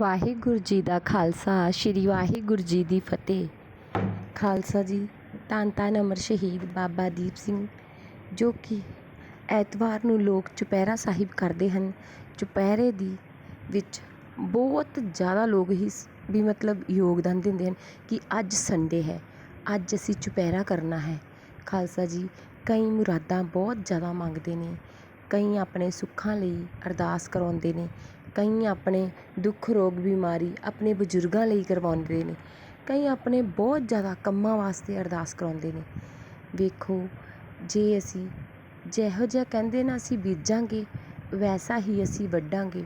ਵਾਹਿਗੁਰੂ ਜੀ ਦਾ ਖਾਲਸਾ, ਸ੍ਰੀ ਵਾਹਿਗੁਰੂ ਜੀ ਦੀ ਫਤਿਹ। ਖਾਲਸਾ ਜੀ, ਧੰਨ ਧੰਨ ਅਮਰ ਸ਼ਹੀਦ ਬਾਬਾ ਦੀਪ ਸਿੰਘ, ਜੋ ਕਿ ਐਤਵਾਰ ਨੂੰ ਲੋਕ ਚੁਪਹਿਰਾ ਸਾਹਿਬ ਕਰਦੇ ਹਨ। ਚੁਪਹਿਰੇ ਦੀ ਵਿੱਚ ਬਹੁਤ ਜ਼ਿਆਦਾ ਲੋਕ ਹੀ ਵੀ ਮਤਲਬ ਯੋਗਦਾਨ ਦਿੰਦੇ ਹਨ ਕਿ ਅੱਜ ਸੰਡੇ ਹੈ, ਅੱਜ ਅਸੀਂ ਚੁਪਹਿਰਾ ਕਰਨਾ ਹੈ। ਖਾਲਸਾ ਜੀ, ਕਈ ਮੁਰਾਦਾਂ ਬਹੁਤ ਜ਼ਿਆਦਾ ਮੰਗਦੇ ਨੇ, ਕਈ ਆਪਣੇ ਸੁੱਖਾਂ ਲਈ ਅਰਦਾਸ ਕਰਵਾਉਂਦੇ ਨੇ ਕਈ ਆਪਣੇ ਦੁੱਖ, ਰੋਗ, ਬਿਮਾਰੀ ਆਪਣੇ ਬਜ਼ੁਰਗਾਂ ਲਈ ਕਰਵਾਉਂਦੇ ਨੇ। ਕਈ ਆਪਣੇ ਬਹੁਤ ਜ਼ਿਆਦਾ ਕੰਮਾਂ ਵਾਸਤੇ ਅਰਦਾਸ ਕਰਵਾਉਂਦੇ ਨੇ। ਵੇਖੋ, ਜੇ ਅਸੀਂ ਜਿਹੋ ਜਿਹਾ ਕਹਿੰਦੇ ਨਾ ਅਸੀਂ ਬੀਜਾਂਗੇ, ਵੈਸਾ ਹੀ ਅਸੀਂ ਵੱਢਾਂਗੇ।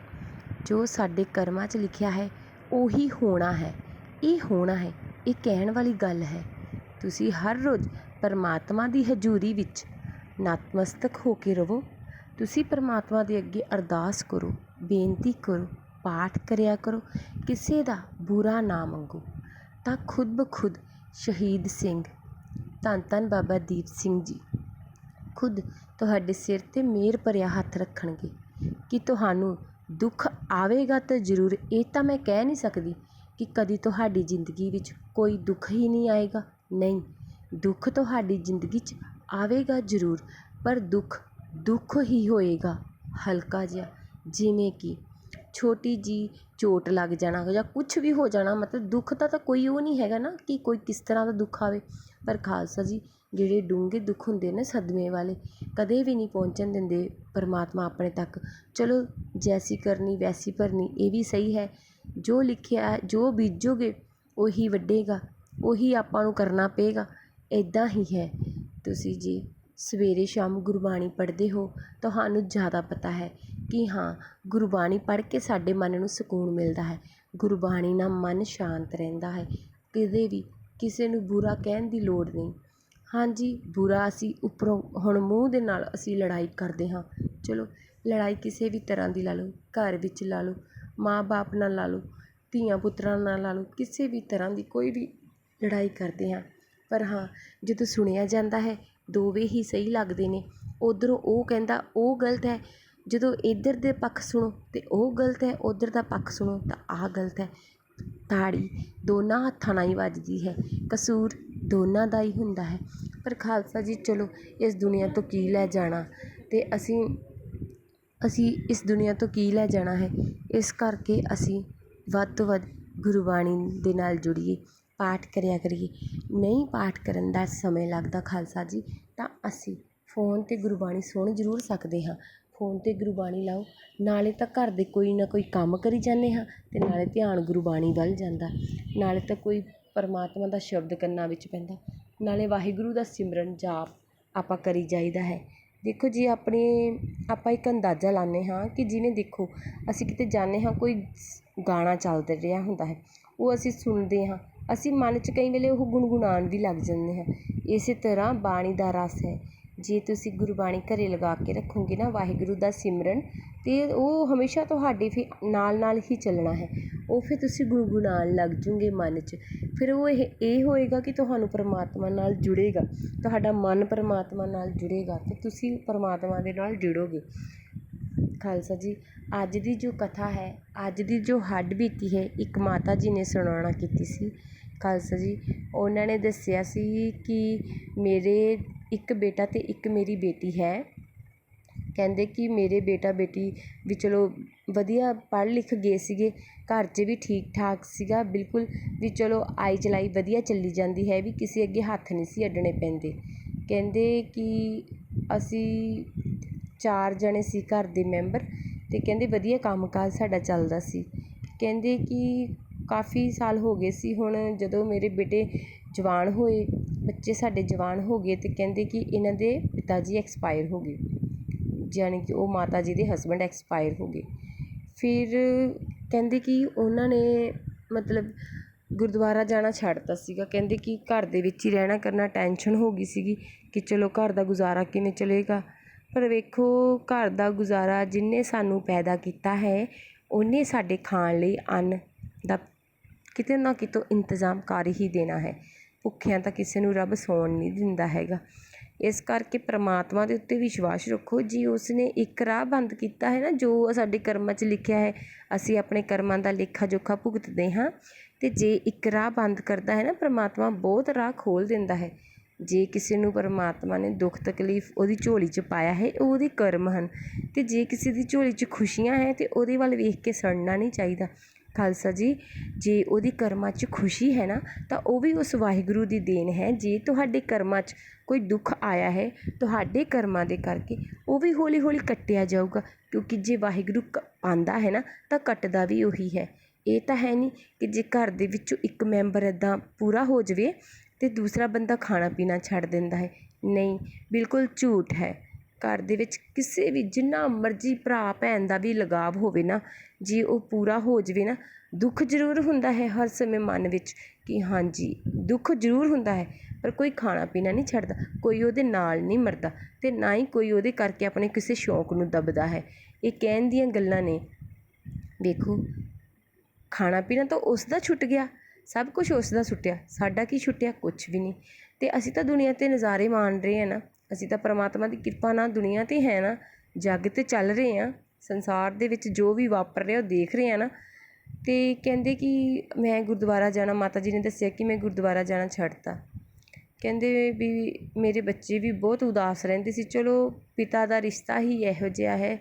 ਜੋ ਸਾਡੇ ਕਰਮਾਂ 'ਚ ਲਿਖਿਆ ਹੈ, ਉਹੀ ਹੋਣਾ ਹੈ। ਇਹ ਹੋਣਾ ਹੈ, ਇਹ ਕਹਿਣ ਵਾਲੀ ਗੱਲ ਹੈ। ਤੁਸੀਂ ਹਰ ਰੋਜ਼ ਪਰਮਾਤਮਾ ਦੀ ਹਜ਼ੂਰੀ ਵਿੱਚ ਨਤਮਸਤਕ ਹੋ ਕੇ ਰਵੋ। ਤੁਸੀਂ ਪਰਮਾਤਮਾ ਦੇ ਅੱਗੇ ਅਰਦਾਸ ਕਰੋ। ਬੇਨਤੀ ਕਰੋ, ਪਾਠ ਕਰਿਆ ਕਰੋ, ਕਿਸੇ ਦਾ ਬੁਰਾ ਨਾ ਮੰਗੋ। ਤਾਂ ਖੁਦ ਬ ਖੁਦ ਸ਼ਹੀਦ ਸਿੰਘ, ਧੰਨ ਧੰਨ ਬਾਬਾ ਦੀਪ ਸਿੰਘ ਜੀ। ਖੁਦ ਤੁਹਾਡੇ ਸਿਰ 'ਤੇ ਮਿਹਰ ਭਰਿਆ ਹੱਥ ਰੱਖਣਗੇ। ਕਿ ਤੁਹਾਨੂੰ ਦੁੱਖ ਆਵੇਗਾ ਤਾਂ ਜ਼ਰੂਰ, ਇਹ ਤਾਂ ਮੈਂ ਕਹਿ ਨਹੀਂ ਸਕਦੀ ਕਿ ਕਦੀ ਤੁਹਾਡੀ ਜ਼ਿੰਦਗੀ ਵਿੱਚ ਕੋਈ ਦੁੱਖ ਹੀ ਨਹੀਂ ਆਏਗਾ। ਨਹੀਂ, ਦੁੱਖ ਤੁਹਾਡੀ ਜ਼ਿੰਦਗੀ 'ਚ ਆਵੇਗਾ ਜ਼ਰੂਰ, ਪਰ ਦੁੱਖ ਦੁੱਖ ਹੀ ਹੋਏਗਾ, ਹਲਕਾ ਜਿਹਾ। ਜਿਵੇਂ ਕਿ ਛੋਟੀ ਜਿਹੀ ਚੋਟ ਲੱਗ ਜਾਣਾ ਜਾਂ ਕੁਛ ਵੀ ਹੋ ਜਾਣਾ, ਮਤਲਬ ਦੁੱਖ ਦਾ ਤਾਂ ਕੋਈ ਉਹ ਨਹੀਂ ਹੈਗਾ ਨਾ ਕਿ ਕੋਈ ਕਿਸ ਤਰ੍ਹਾਂ ਦਾ ਦੁੱਖ ਆਵੇ। ਪਰ ਖਾਲਸਾ ਜੀ, ਜਿਹੜੇ ਡੂੰਘੇ ਦੁੱਖ ਹੁੰਦੇ ਨੇ ਸਦਮੇ ਵਾਲੇ, ਕਦੇ ਵੀ ਨਹੀਂ ਪਹੁੰਚਣ ਦਿੰਦੇ ਪਰਮਾਤਮਾ ਆਪਣੇ ਤੱਕ। ਚਲੋ, ਜੈਸੀ ਕਰਨੀ, ਵੈਸੀ ਭਰਨੀ, ਇਹ ਵੀ ਸਹੀ ਹੈ। ਜੋ ਲਿਖਿਆ, ਜੋ ਬੀਜੋਗੇ, ਉਹੀ ਵੱਢੇਗਾ, ਉਹੀ ਆਪਾਂ ਨੂੰ ਕਰਨਾ ਪਏਗਾ ਇੱਦਾਂ ਹੀ ਹੈ। ਤੁਸੀਂ ਜੀ ਸਵੇਰੇ ਸ਼ਾਮ ਗੁਰਬਾਣੀ ਪੜ੍ਹਦੇ ਹੋ, ਤੁਹਾਨੂੰ ਜ਼ਿਆਦਾ ਪਤਾ ਹੈ ਕਿ ਹਾਂ, ਗੁਰਬਾਣੀ ਪੜ੍ਹ ਕੇ ਸਾਡੇ ਮਨ ਨੂੰ ਸਕੂਨ ਮਿਲਦਾ ਹੈ। ਗੁਰਬਾਣੀ ਨਾਲ ਮਨ ਸ਼ਾਂਤ ਰਹਿੰਦਾ ਹੈ। ਕਦੇ ਵੀ ਕਿਸੇ ਨੂੰ ਬੁਰਾ ਕਹਿਣ ਦੀ ਲੋੜ ਨਹੀਂ। ਹਾਂਜੀ ਬੁਰਾ ਅਸੀਂ ਉੱਪਰੋਂ ਹੁਣ ਮੂੰਹ ਦੇ ਨਾਲ ਅਸੀਂ ਲੜਾਈ ਕਰਦੇ ਹਾਂ। ਚਲੋ, ਲੜਾਈ ਕਿਸੇ ਵੀ ਤਰ੍ਹਾਂ ਦੀ ਲਾ ਲਓ, ਘਰ ਵਿੱਚ ਲਾ ਲਓ ਮਾਂ-ਬਾਪ ਨਾਲ ਲਾ ਲਓ, ਧੀਆਂ ਪੁੱਤਰਾਂ ਨਾਲ ਲਾ ਲਓ, ਕਿਸੇ ਵੀ ਤਰ੍ਹਾਂ ਦੀ ਕੋਈ ਵੀ ਲੜਾਈ ਕਰਦੇ ਹਾਂ। ਪਰ ਹਾਂ, ਜਦੋਂ ਸੁਣਿਆ ਜਾਂਦਾ ਹੈ, ਦੋਵੇਂ ਹੀ ਸਹੀ ਲੱਗਦੇ ਨੇ। ਉੱਧਰੋਂ ਉਹ ਕਹਿੰਦਾ, ਉਹ ਗਲਤ ਹੈ। ਜਦੋਂ ਇੱਧਰ ਦੇ ਪੱਖ ਸੁਣੋ ਤਾਂ ਉਹ ਗਲਤ ਹੈ, ਉੱਧਰ ਦਾ ਪੱਖ ਸੁਣੋ ਤਾਂ ਆਹ ਗਲਤ ਹੈ। ਤਾੜੀ ਦੋਨਾਂ ਹੱਥਾਂ ਨਾਲ ਹੀ ਵੱਜਦੀ ਹੈ, ਕਸੂਰ ਦੋਨਾਂ ਦਾ ਹੀ ਹੁੰਦਾ ਹੈ। ਪਰ ਖਾਲਸਾ ਜੀ, ਚਲੋ ਇਸ ਦੁਨੀਆ ਤੋਂ ਕੀ ਲੈ ਜਾਣਾ ਅਤੇ ਅਸੀਂ ਅਸੀਂ ਇਸ ਦੁਨੀਆ ਤੋਂ ਕੀ ਲੈ ਜਾਣਾ ਹੈ? ਇਸ ਕਰਕੇ ਅਸੀਂ ਵੱਧ ਤੋਂ ਵੱਧ ਗੁਰਬਾਣੀ ਦੇ ਨਾਲ ਜੁੜੀਏ, ਪਾਠ ਕਰਿਆ ਕਰੀਏ। ਨਹੀਂ ਪਾਠ ਕਰਨ ਦਾ ਸਮੇਂ ਲੱਗਦਾ ਖਾਲਸਾ ਜੀ, ਤਾਂ ਅਸੀਂ ਫੋਨ 'ਤੇ ਗੁਰਬਾਣੀ ਸੁਣ ਜ਼ਰੂਰ ਸਕਦੇ ਹਾਂ। ਫੋਨ 'ਤੇ ਗੁਰਬਾਣੀ ਲਾਓ। ਨਾਲੇ ਤਾਂ ਘਰ ਦੇ ਕੋਈ ਨਾ ਕੋਈ ਕੰਮ ਕਰੀ ਜਾਂਦੇ ਹਾਂ ਅਤੇ ਨਾਲੇ ਧਿਆਨ ਗੁਰਬਾਣੀ ਵੱਲ ਜਾਂਦਾ। ਨਾਲੇ ਤਾਂ ਕੋਈ ਪਰਮਾਤਮਾ ਦਾ ਸ਼ਬਦ ਕੰਨਾਂ ਵਿੱਚ ਪੈਂਦਾ। ਨਾਲੇ ਵਾਹਿਗੁਰੂ ਦਾ ਸਿਮਰਨ ਜਾਪ ਆਪਾਂ ਕਰੀ ਜਾਈਦਾ ਹੈ। ਦੇਖੋ ਜੀ, ਆਪਣੇ ਆਪਾਂ ਇੱਕ ਅੰਦਾਜ਼ਾ ਲਾਉਂਦੇ ਹਾਂ ਕਿ ਜਿਵੇਂ ਦੇਖੋ, ਅਸੀਂ ਕਿਤੇ ਜਾਂਦੇ ਹਾਂ, ਕੋਈ ਗਾਣਾ ਚੱਲ ਰਿਹਾ ਹੁੰਦਾ ਹੈ, ਉਹ ਅਸੀਂ ਸੁਣਦੇ ਹਾਂ। ਅਸੀਂ ਮਨ 'ਚ ਕਈ ਵੇਲੇ ਉਹ ਗੁਣਗੁਣਾਉਣ ਵੀ ਲੱਗ ਜਾਂਦੇ ਹਾਂ। ਇਸੇ ਤਰ੍ਹਾਂ ਬਾਣੀ ਦਾ ਰਸ ਹੈ। ਜੇ ਤੁਸੀਂ ਗੁਰਬਾਣੀ ਘਰ ਲਗਾ ਕੇ ਰੱਖੋਗੇ ਨਾ, ਵਾਹਿਗੁਰੂ ਦਾ ਸਿਮਰਨ, ਤੇ ਉਹ ਹਮੇਸ਼ਾ ਤੁਹਾਡੇ ਫਿਰ ਨਾਲ ਨਾਲ ਹੀ ਚੱਲਣਾ ਹੈ। ਉਹ ਫਿਰ ਤੁਸੀਂ ਗੁਣਗੁਣਾਉਣ ਲੱਗ ਜੂਗੇ ਮਨ 'ਚ। ਫਿਰ ਉਹ ਇਹ ਇਹ ਹੋਏਗਾ ਕਿ ਤੁਹਾਨੂੰ ਪਰਮਾਤਮਾ ਨਾਲ ਜੁੜੇਗਾ। ਤੁਹਾਡਾ ਮਨ ਪਰਮਾਤਮਾ ਨਾਲ ਜੁੜੇਗਾ ਅਤੇ ਤੁਸੀਂ ਪਰਮਾਤਮਾ ਦੇ ਨਾਲ ਜੁੜੋਗੇ। ਖਾਲਸਾ ਜੀ, ਅੱਜ ਦੀ ਜੋ ਕਥਾ ਹੈ, ਅੱਜ ਦੀ ਜੋ ਹੱਡ ਬੀਤੀ ਹੈ, ਇੱਕ ਮਾਤਾ ਜੀ ਨੇ ਸੁਣਾਉਣਾ ਕੀਤੀ ਸੀ। ਖਾਲਸਾ ਜੀ, ਉਹਨਾਂ ਨੇ ਦੱਸਿਆ ਸੀ ਕਿ ਮੇਰੇ ਇੱਕ ਬੇਟਾ ਅਤੇ ਇੱਕ ਮੇਰੀ ਬੇਟੀ ਹੈ। ਕਹਿੰਦੇ ਕਿ ਮੇਰੇ ਬੇਟਾ ਬੇਟੀ ਵੀ ਚਲੋ ਵਧੀਆ ਪੜ੍ਹ ਲਿਖ ਗਏ ਸੀਗੇ, ਘਰ 'ਚ ਵੀ ਠੀਕ ਠਾਕ ਸੀਗਾ, ਬਿਲਕੁਲ ਵੀ ਚਲੋ ਆਈ ਚਲਾਈ ਵਧੀਆ ਚੱਲੀ ਜਾਂਦੀ ਹੈ, ਵੀ ਕਿਸੇ ਅੱਗੇ ਹੱਥ ਨਹੀਂ ਸੀ ਅੱਡਣੇ ਪੈਂਦੇ। ਕਹਿੰਦੇ ਕਿ ਅਸੀਂ ਚਾਰ ਜਣੇ ਸੀ ਘਰ ਦੇ ਮੈਂਬਰ ਅਤੇ ਕਹਿੰਦੇ ਵਧੀਆ ਕੰਮ ਕਾਜ ਸਾਡਾ ਚੱਲਦਾ ਸੀ। ਕਹਿੰਦੇ ਕਿ ਕਾਫੀ ਸਾਲ ਹੋ ਗਏ ਸੀ, ਹੁਣ ਜਦੋਂ ਮੇਰੇ ਬੇਟੇ ਜਵਾਨ ਹੋਏ ਬੱਚੇ ਸਾਡੇ ਜਵਾਨ ਹੋ ਗਏ ਅਤੇ ਕਹਿੰਦੇ ਕਿ ਇਹਨਾਂ ਦੇ ਪਿਤਾ ਜੀ ਐਕਸਪਾਇਰ ਹੋ ਗਏ। ਯਾਨੀ ਕਿ ਉਹ ਮਾਤਾ ਜੀ ਦੇ ਹਸਬੈਂਡ ਐਕਸਪਾਇਰ ਹੋ ਗਏ। ਫਿਰ ਕਹਿੰਦੇ ਕਿ ਉਹਨਾਂ ਨੇ ਮਤਲਬ ਗੁਰਦੁਆਰਾ ਜਾਣਾ ਛੱਡਤਾ ਸੀਗਾ। ਕਹਿੰਦੇ ਕਿ ਘਰ ਦੇ ਵਿੱਚ ਹੀ ਰਹਿਣਾ ਕਰਨਾ ਟੈਨਸ਼ਨ ਹੋ ਗਈ ਸੀਗੀ ਕਿ ਚਲੋ ਘਰ ਦਾ ਗੁਜ਼ਾਰਾ ਕਿਵੇਂ ਚਲੇਗਾ। ਪਰ ਵੇਖੋ, ਘਰ ਦਾ ਗੁਜ਼ਾਰਾ ਜਿਹਨੇ ਸਾਨੂੰ ਪੈਦਾ ਕੀਤਾ ਹੈ ਉਹਨੇ ਸਾਡੇ ਖਾਣ ਲਈ ਅੰਨ ਦਾ ਕਿਤੇ ਨਾ ਕਿਤੋਂ ਇੰਤਜ਼ਾਮ ਕਰ ਹੀ ਦੇਣਾ ਹੈ। ਭੁੱਖਿਆਂ ਤਾਂ ਕਿਸੇ ਨੂੰ ਰੱਬ ਸੌਣ ਨਹੀਂ ਦਿੰਦਾ ਹੈਗਾ। ਇਸ ਕਰਕੇ ਪਰਮਾਤਮਾ ਦੇ ਉੱਤੇ ਵਿਸ਼ਵਾਸ ਰੱਖੋ। ਜੇ ਉਸਨੇ ਇੱਕ ਰਾਹ ਬੰਦ ਕੀਤਾ ਹੈ ਨਾ, ਜੋ ਸਾਡੇ ਕਰਮਾਂ 'ਚ ਲਿਖਿਆ ਹੈ, ਅਸੀਂ ਆਪਣੇ ਕਰਮਾਂ ਦਾ ਲੇਖਾ ਜੋਖਾ ਭੁਗਤਦੇ ਹਾਂ। ਅਤੇ ਜੇ ਇੱਕ ਰਾਹ ਬੰਦ ਕਰਦਾ ਹੈ ਨਾ, ਪਰਮਾਤਮਾ ਬਹੁਤ ਰਾਹ ਖੋਲ੍ਹ ਦਿੰਦਾ ਹੈ। ਜੇ ਕਿਸੇ ਨੂੰ ਪਰਮਾਤਮਾ ਨੇ ਦੁੱਖ ਤਕਲੀਫ ਉਹਦੀ ਝੋਲੀ 'ਚ ਪਾਇਆ ਹੈ ਉਹ ਉਹਦੇ ਕਰਮ ਹਨ। ਅਤੇ ਜੇ ਕਿਸੇ ਦੀ ਝੋਲੀ 'ਚ ਖੁਸ਼ੀਆਂ ਹੈ, ਤਾਂ ਉਹਦੇ ਵੱਲ ਵੇਖ ਕੇ ਸੜਨਾ ਨਹੀਂ ਚਾਹੀਦਾ। ਖਾਲਸਾ ਜੀ, ਜੇ ਉਹਦੀ ਕਰਮਾਂ 'ਚ ਖੁਸ਼ੀ ਹੈ ਨਾ, ਤਾਂ ਉਹ ਵੀ ਉਸ ਵਾਹਿਗੁਰੂ ਦੀ ਦੇਣ ਹੈ। ਜੇ ਤੁਹਾਡੇ ਕਰਮਾਂ 'ਚ ਕੋਈ ਦੁੱਖ ਆਇਆ ਹੈ, ਤੁਹਾਡੇ ਕਰਮਾਂ ਦੇ ਕਰਕੇ ਉਹ ਵੀ ਹੌਲੀ ਹੌਲੀ ਕੱਟਿਆ ਜਾਊਗਾ, ਕਿਉਂਕਿ ਜੇ ਵਾਹਿਗੁਰੂ ਕ, ਪਾਉਂਦਾ ਹੈ ਨਾ, ਤਾਂ ਕੱਟਦਾ ਵੀ ਉਹੀ ਹੈ। ਇਹ ਤਾਂ ਹੈ ਨਹੀਂ ਕਿ ਜੇ ਘਰ ਦੇ ਵਿੱਚੋਂ ਇੱਕ ਮੈਂਬਰ ਇੱਦਾਂ ਪੂਰਾ ਹੋ ਜਾਵੇ ਅਤੇ ਦੂਸਰਾ ਬੰਦਾ ਖਾਣਾ ਪੀਣਾ ਛੱਡ ਦਿੰਦਾ ਹੈ। ਨਹੀਂ, ਬਿਲਕੁਲ ਝੂਠ ਹੈ। ਘਰ ਦੇ ਵਿੱਚ ਕਿਸੇ ਵੀ ਜਿੰਨਾ ਮਰਜ਼ੀ ਭਰਾ ਭੈਣ ਦਾ ਵੀ ਲਗਾਵ ਹੋਵੇ ਨਾ, ਜੇ ਉਹ ਪੂਰਾ ਹੋ ਜਾਵੇ ਨਾ, ਦੁੱਖ ਜ਼ਰੂਰ ਹੁੰਦਾ ਹੈ ਹਰ ਸਮੇਂ ਮਨ ਵਿੱਚ ਕਿ ਹਾਂਜੀ, ਦੁੱਖ ਜ਼ਰੂਰ ਹੁੰਦਾ ਹੈ, ਪਰ ਕੋਈ ਖਾਣਾ ਪੀਣਾ ਨਹੀਂ ਛੱਡਦਾ, ਕੋਈ ਉਹਦੇ ਨਾਲ ਨਹੀਂ ਮਰਦਾ ਅਤੇ ਨਾ ਹੀ ਕੋਈ ਉਹਦੇ ਕਰਕੇ ਆਪਣੇ ਕਿਸੇ ਸ਼ੌਂਕ ਨੂੰ ਦੱਬਦਾ ਹੈ। ਇਹ ਕਹਿਣ ਦੀਆਂ ਗੱਲਾਂ ਨੇ। ਵੇਖੋ, ਖਾਣਾ ਪੀਣਾ ਤਾਂ ਉਸ ਦਾ ਛੁੱਟ ਗਿਆ, ਸਭ ਕੁਝ ਉਸ ਦਾ ਛੁੱਟਿਆ ਸਾਡਾ ਕੀ ਛੁੱਟਿਆ? ਕੁਛ ਵੀ ਨਹੀਂ। ਅਤੇ ਅਸੀਂ ਤਾਂ ਦੁਨੀਆ 'ਤੇ ਨਜ਼ਾਰੇ ਮਾਣ ਰਹੇ ਹਾਂ ਨਾ। ਅਸੀਂ ਤਾਂ ਪਰਮਾਤਮਾ ਦੀ ਕਿਰਪਾ ਨਾਲ ਦੁਨੀਆ 'ਤੇ ਹੈ ਨਾ, ਜੱਗ 'ਤੇ ਚੱਲ ਰਹੇ ਹਾਂ, ਸੰਸਾਰ ਦੇ ਵਿੱਚ ਜੋ ਵੀ ਵਾਪਰ ਰਿਹਾ ਉਹ ਦੇਖ ਰਹੇ ਹਾਂ ਨਾ। ਅਤੇ ਕਹਿੰਦੇ ਕਿ ਮੈਂ ਗੁਰਦੁਆਰਾ ਜਾਣਾ, ਮਾਤਾ ਜੀ ਨੇ ਦੱਸਿਆ ਕਿ ਮੈਂ ਗੁਰਦੁਆਰਾ ਜਾਣਾ ਛੱਡਤਾ। ਕਹਿੰਦੇ ਵੀ ਮੇਰੇ ਬੱਚੇ ਵੀ ਬਹੁਤ ਉਦਾਸ ਰਹਿੰਦੇ ਸੀ, ਚਲੋ ਪਿਤਾ ਦਾ ਰਿਸ਼ਤਾ ਹੀ ਇਹੋ ਜਿਹਾ ਹੈ।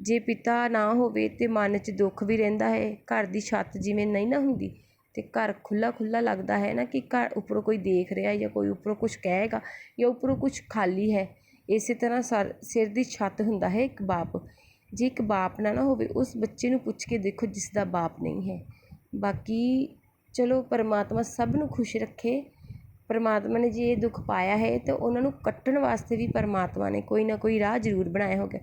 ਜੇ ਪਿਤਾ ਨਾ ਹੋਵੇ ਤਾਂ ਮਨ 'ਚ ਦੁੱਖ ਵੀ ਰਹਿੰਦਾ ਹੈ, ਘਰ ਦੀ ਛੱਤ ਜਿਵੇਂ ਨਹੀਂ ਨਾ ਹੁੰਦੀ। ਅਤੇ ਘਰ ਖੁੱਲ੍ਹਾ ਖੁੱਲ੍ਹਾ ਲੱਗਦਾ ਹੈ ਨਾ ਕਿ ਘਰ ਉੱਪਰੋਂ ਕੋਈ ਦੇਖ ਰਿਹਾ ਜਾਂ ਕੋਈ ਉੱਪਰੋਂ ਕੁਛ ਕਹੇਗਾ ਜਾਂ ਉੱਪਰੋਂ ਕੁਛ ਖਾਲੀ ਹੈ, ਇਸੇ ਤਰ੍ਹਾਂ ਸਰ, ਸਿਰ ਦੀ ਛੱਤ ਹੁੰਦਾ ਹੈ ਇੱਕ ਬਾਪ। ਜੇ ਇੱਕ ਬਾਪ ਨਾ ਨਾ ਹੋਵੇ, ਉਸ ਬੱਚੇ ਨੂੰ ਪੁੱਛ ਕੇ ਦੇਖੋ ਜਿਸ ਦਾ ਬਾਪ ਨਹੀਂ ਹੈ। ਬਾਕੀ ਚਲੋ ਪਰਮਾਤਮਾ ਸਭ ਨੂੰ ਖੁਸ਼ ਰੱਖੇ। ਪਰਮਾਤਮਾ ਨੇ ਜੇ ਇਹ ਦੁੱਖ ਪਾਇਆ ਹੈ ਤਾਂ ਉਹਨਾਂ ਨੂੰ ਕੱਟਣ ਵਾਸਤੇ ਵੀ ਪਰਮਾਤਮਾ ਨੇ ਕੋਈ ਨਾ ਕੋਈ ਰਾਹ ਜ਼ਰੂਰ ਬਣਾਇਆ ਹੋਗਾ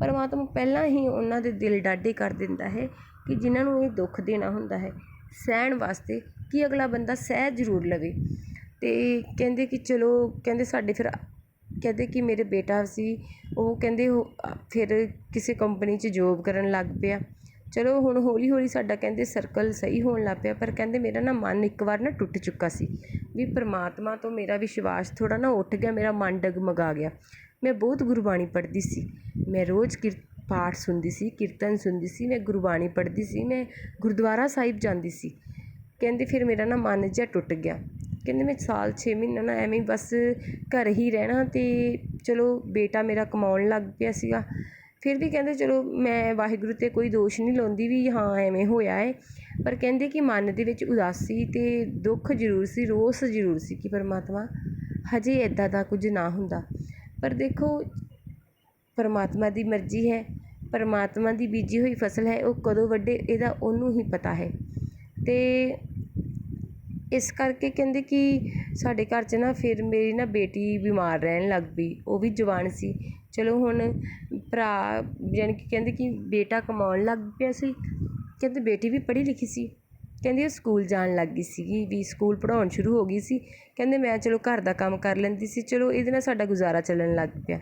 ਪਰਮਾਤਮਾ ਪਹਿਲਾਂ ਹੀ ਉਹਨਾਂ ਦੇ ਦਿਲ ਡਾਢੇ ਕਰ ਦਿੰਦਾ ਹੈ ਕਿ ਜਿਨ੍ਹਾਂ ਨੂੰ ਇਹ ਦੁੱਖ ਦੇਣਾ ਹੁੰਦਾ ਹੈ। ਸਹਿਣ ਵਾਸਤੇ ਕਿ ਅਗਲਾ ਬੰਦਾ ਸਹਿ ਜ਼ਰੂਰ ਲਵੇ। ਅਤੇ ਕਹਿੰਦੇ ਕਿ ਚਲੋ, ਕਹਿੰਦੇ ਸਾਡੇ ਫਿਰ, ਕਹਿੰਦੇ ਕਿ ਮੇਰੇ ਬੇਟਾ ਸੀ, ਉਹ ਕਹਿੰਦੇ ਉਹ ਫਿਰ ਕਿਸੇ ਕੰਪਨੀ 'ਚ ਜੋਬ ਕਰਨ ਲੱਗ ਪਿਆ। ਚਲੋ ਹੁਣ ਹੌਲੀ ਹੌਲੀ ਸਾਡਾ ਕਹਿੰਦੇ ਸਰਕਲ ਸਹੀ ਹੋਣ ਲੱਗ ਪਿਆ, ਪਰ ਕਹਿੰਦੇ ਮੇਰਾ ਨਾ ਮਨ ਇੱਕ ਵਾਰ ਨਾ ਟੁੱਟ ਚੁੱਕਾ ਸੀ ਵੀ ਪਰਮਾਤਮਾ ਤੋਂ ਮੇਰਾ ਵਿਸ਼ਵਾਸ ਥੋੜ੍ਹਾ ਨਾ ਉੱਠ ਗਿਆ, ਮੇਰਾ ਮਨ ਡਗਮਗਾ ਗਿਆ। ਮੈਂ ਬਹੁਤ ਗੁਰਬਾਣੀ ਪੜ੍ਹਦੀ ਸੀ। ਮੈਂ ਰੋਜ਼ ਕਿਰ ਪਾਠ ਸੁਣਦੀ ਸੀ, ਕੀਰਤਨ ਸੁਣਦੀ ਸੀ, ਮੈਂ ਗੁਰਬਾਣੀ ਪੜ੍ਹਦੀ ਸੀ, ਮੈਂ ਗੁਰਦੁਆਰਾ ਸਾਹਿਬ ਜਾਂਦੀ ਸੀ। ਕਹਿੰਦੇ ਫਿਰ ਮੇਰਾ ਨਾ ਮਨ ਜਿਹਾ ਟੁੱਟ ਗਿਆ। ਕਹਿੰਦੇ ਮੈਂ ਸਾਲ ਛੇ ਮਹੀਨਾ ਨਾ ਐਵੇਂ ਬਸ ਘਰ ਹੀ ਰਹਿਣਾ ਅਤੇ ਚਲੋ ਬੇਟਾ ਮੇਰਾ ਕਮਾਉਣ ਲੱਗ ਪਿਆ ਸੀਗਾ। ਫਿਰ ਵੀ ਕਹਿੰਦੇ ਚਲੋ ਮੈਂ ਵਾਹਿਗੁਰੂ 'ਤੇ ਕੋਈ ਦੋਸ਼ ਨਹੀਂ ਲਾਉਂਦੀ ਵੀ ਹਾਂ ਐਵੇਂ ਹੋਇਆ ਹੈ ਪਰ ਕਹਿੰਦੇ ਕਿ ਮਨ ਦੇ ਵਿੱਚ ਉਦਾਸੀ ਅਤੇ ਦੁੱਖ ਜ਼ਰੂਰ ਸੀ, ਰੋਸ ਜ਼ਰੂਰ ਸੀ ਕਿ ਪਰਮਾਤਮਾ ਹਜੇ ਇੱਦਾਂ ਦਾ ਕੁਝ ਨਾ ਹੁੰਦਾ। ਪਰ ਦੇਖੋ ਪਰਮਾਤਮਾ ਦੀ ਮਰਜ਼ੀ ਹੈ, ਪਰਮਾਤਮਾ ਦੀ ਬੀਜੀ ਹੋਈ ਫਸਲ ਹੈ, ਉਹ ਕਦੋਂ ਵੱਢੇ ਇਹਦਾ ਉਹਨੂੰ ਹੀ ਪਤਾ ਹੈ। ਅਤੇ ਇਸ ਕਰਕੇ ਕਹਿੰਦੇ ਕਿ ਸਾਡੇ ਘਰ 'ਚ ਨਾ ਫਿਰ ਮੇਰੀ ਨਾ ਬੇਟੀ ਬਿਮਾਰ ਰਹਿਣ ਲੱਗ ਪਈ, ਉਹ ਵੀ ਜਵਾਨ ਸੀ। ਚਲੋ ਹੁਣ ਭਰਾ ਯਾਨੀ ਕਿ ਕਹਿੰਦੇ ਕਿ ਬੇਟਾ ਕਮਾਉਣ ਲੱਗ ਪਿਆ ਸੀ, ਕਹਿੰਦੇ ਬੇਟੀ ਵੀ ਪੜ੍ਹੀ ਲਿਖੀ ਸੀ। ਕਹਿੰਦੇ ਉਹ ਸਕੂਲ ਜਾਣ ਲੱਗ ਗਈ ਸੀਗੀ, ਵੀ ਸਕੂਲ ਪੜ੍ਹਾਉਣ ਸ਼ੁਰੂ ਹੋ ਗਈ ਸੀ। ਕਹਿੰਦੇ ਮੈਂ ਚਲੋ ਘਰ ਦਾ ਕੰਮ ਕਰ ਲੈਂਦੀ ਸੀ, ਚਲੋ ਇਹਦੇ ਨਾਲ ਸਾਡਾ ਗੁਜ਼ਾਰਾ ਚੱਲਣ ਲੱਗ ਪਿਆ।